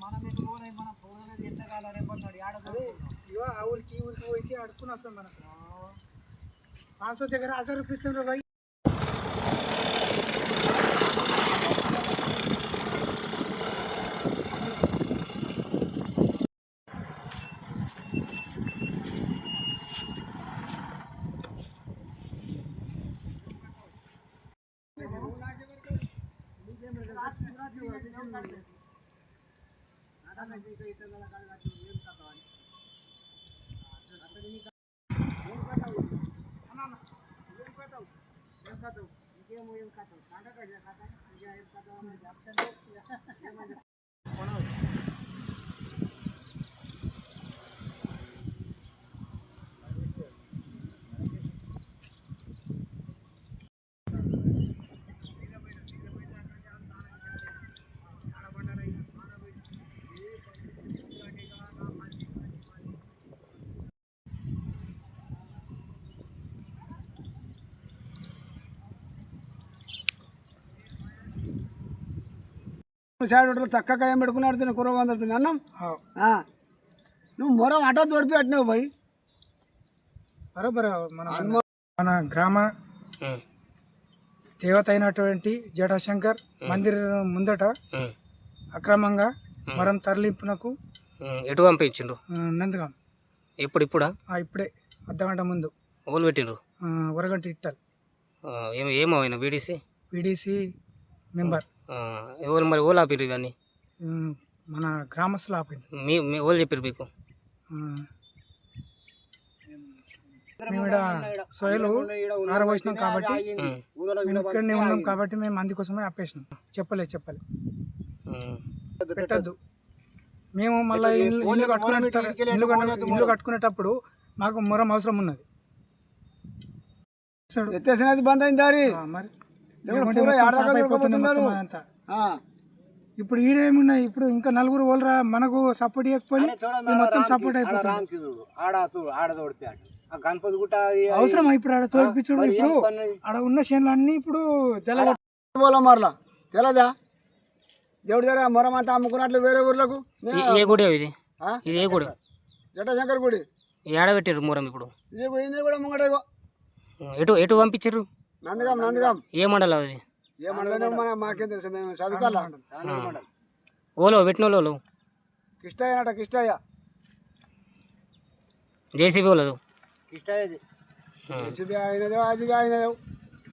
మనం ఎటు పోలే మనం పోలేదు ఎట్లా కాదు రేపన్నాడు ఆడ ఇగో ఆ ఊరికి ఈ ఊరికి పోయి అడుక్కుని ఇంకేమో ఏం కథ కాదా కదా కథ ఇంకా ఏం కథ సైడ్ చక్కగా ఏం పెట్టుకున్నాడు తిన కూర వందడుతుంది అన్నం? ఆ. నువ్వు మొరం అటో తోడిపి అట్టినావు పోయి బరోబర్ మన మన గ్రామ దేవత అయినటువంటి జటాశంకర్ మందిర్ ముందట అక్రమంగా మరం తరలింపునకు ఎటు పంపించిండ్రు? నందిగాం. ఎప్పుడు ఇప్పుడా? ఇప్పుడే అర్ధగంట ముందు. ఓలు పెట్టిండ్రు? ఆ, వరగంట ఇట్టాలి. ఆ, ఏం ఏమైనా బీడీసీ? PDC member. ఎవరు మరి ఓలు ఇవన్నీ? ఉమ్, మన గ్రామస్తులు ఆపింది మీ మీ ఓలు చెప్పారు మీకు? మేము ఇక్కడ సోయలు ఆరబోసినాం కాబట్టి మేము ఇక్కడనే ఉన్నాం కాబట్టి మేము అందుకోసమే ఆపేసినాం. చెప్పలే చెప్పలే. పెట్టద్దు. మేము మళ్ళీ ఇల్లు కట్టుకునే ఇల్లు ఇల్లు కట్టుకునేటప్పుడు మాకు మొరం అవసరం ఉన్నది. ఎత్తేసినది బంద్ అయింది దారి. మరి. ఇప్పుడు ఈడేమున్నాయి? ఇప్పుడు ఇంకా నలుగురు వాళ్ళరా మనకు సపోర్ట్ ఇవ్వకపోయి ఇది మొత్తం సపోర్ట్ అయిపోతుంది. అవసరం ఇప్పుడు ఆడ తోడిపించుడు ఇప్పుడు ఆడ ఉన్న చేనులు అన్ని ఇప్పుడు జల పోలా మరలా తెలదా? దేవుడి దగ్గర మొరం అంతా అమ్ముకున్నట్లు వేరే ఊర్లకు? ఏ గుడి ఇది? ఇది ఏ గుడి? జటశంకర్ గుడి. ఏడ పెట్టిర్రు మూరం ఇప్పుడు? ఇది ఇది కూడా ముంగట ఎటు ఎటు పంపించారు నందిగాం నందిగాం. ఏ మండలం అది? ఏమన్నా మన మాకేం తెలుసు మేము చదువుకోవాలా. ఓలో వాళ్ళు? కిష్టయ్య అట కిష్టయ్య జేసీబీ వాళ్ళదు? కిష్టయ్యది అయినదో అది అయినదో